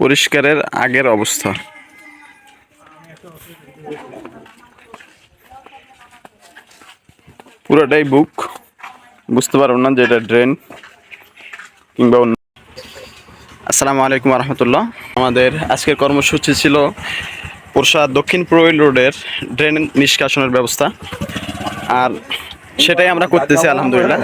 পরিষ্কারের আগের অবস্থা। পুরোটাই বুক বুঝতে পারব না যে এটা ড্রেন কিংবা অন্য আসসালামু আলাইকুম রহমতুল্লাহ। আমাদের আজকের কর্মসূচি ছিল পোরশা দক্ষিণ প্রোয়েল রোডের ড্রেন নিষ্কাশনের ব্যবস্থা। আর সেটাই আমরা করতেছি, আলহামদুলিল্লাহ।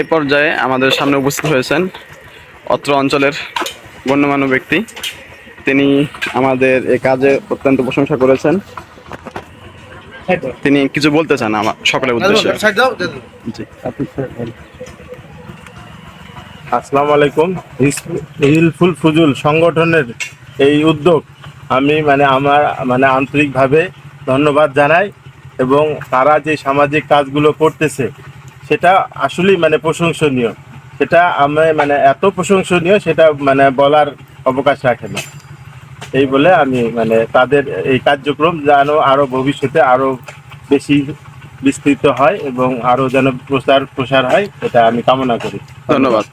এ পর্যায়ে আমাদের সামনে উপস্থিত হয়েছেন অত্র অঞ্চলের গণ্যমান্য ব্যক্তি। তিনি আমাদের এই কাজে অত্যন্ত প্রশংসা করেছেন। তিনি কিছু বলতে চান আমার সকলের উদ্দেশ্যে? আসসালামু আলাইকুম। হিলফুল ফুজুল সংগঠনের এই উদ্যোগ আমি মানে আমার মানে আন্তরিকভাবে ধন্যবাদ জানাই এবং তারা যে সামাজিক কাজগুলো করতেছে সেটা আসলেই মানে প্রশংসনীয়। সেটা আমি মানে এত প্রশংসনীয় সেটা মানে বলার অবকাশ রাখে না। এই বলে আমি মানে তাদের এই কার্যক্রম যেন আরও ভবিষ্যতে আরও বেশি বিস্তৃত হয় এবং আরও যেন প্রচার প্রসার হয় এটা আমি কামনা করি। ধন্যবাদ।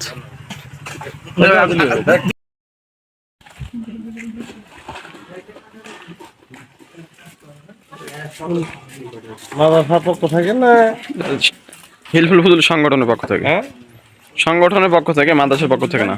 মাদ্রাসার পক্ষ থেকে না হিলফুল ফুজুল সংগঠনের পক্ষ থেকে। হ্যাঁ? সংগঠনের পক্ষ থেকে মাদ্রাসার পক্ষ থেকে না।